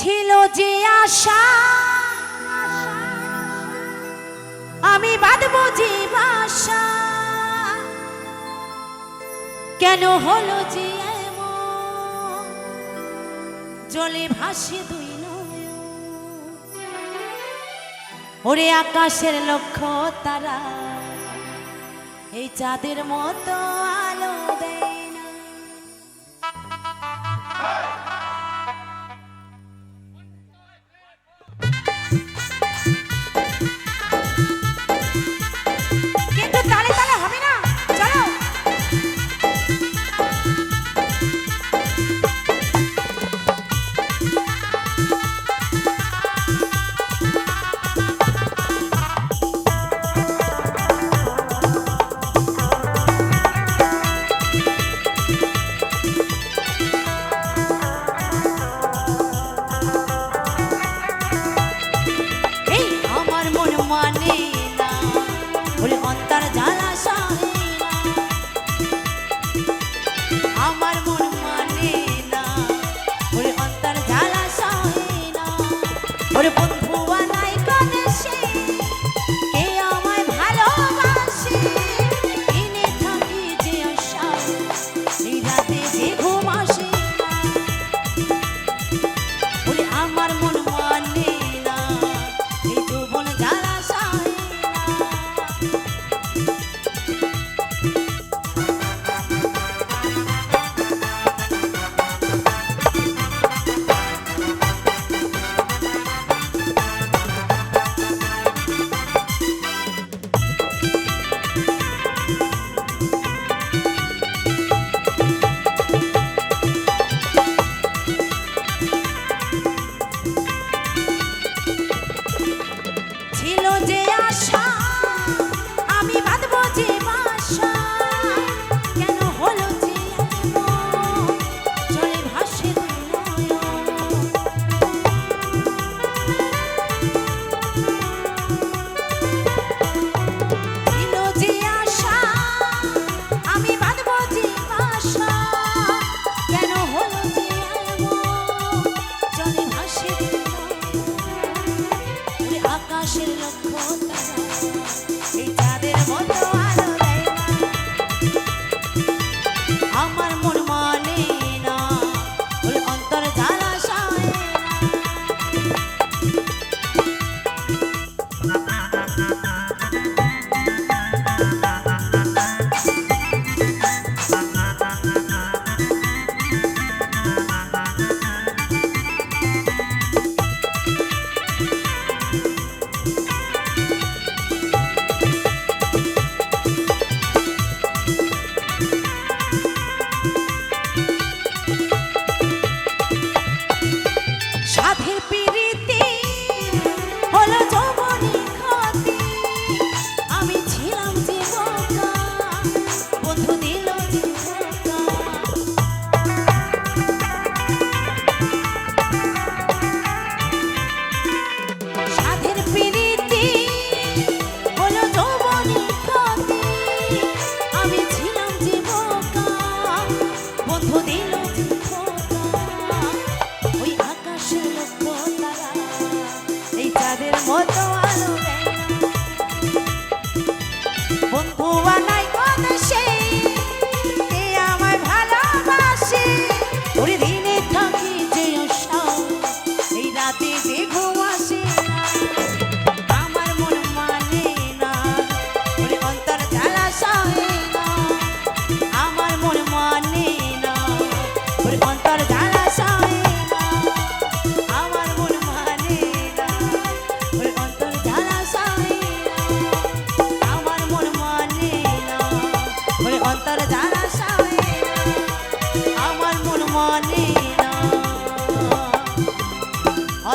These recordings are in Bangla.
ছিল যে আশা, আমি বাঁধব যে ভাষা কেন হলো যে জলে ভাসে দুই ওরে আকাশের লক্ষ্য তারা, এই চাঁদের মতো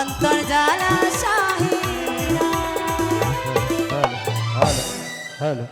অন্তর্জালা শাহী হ্যালো হ্যালো।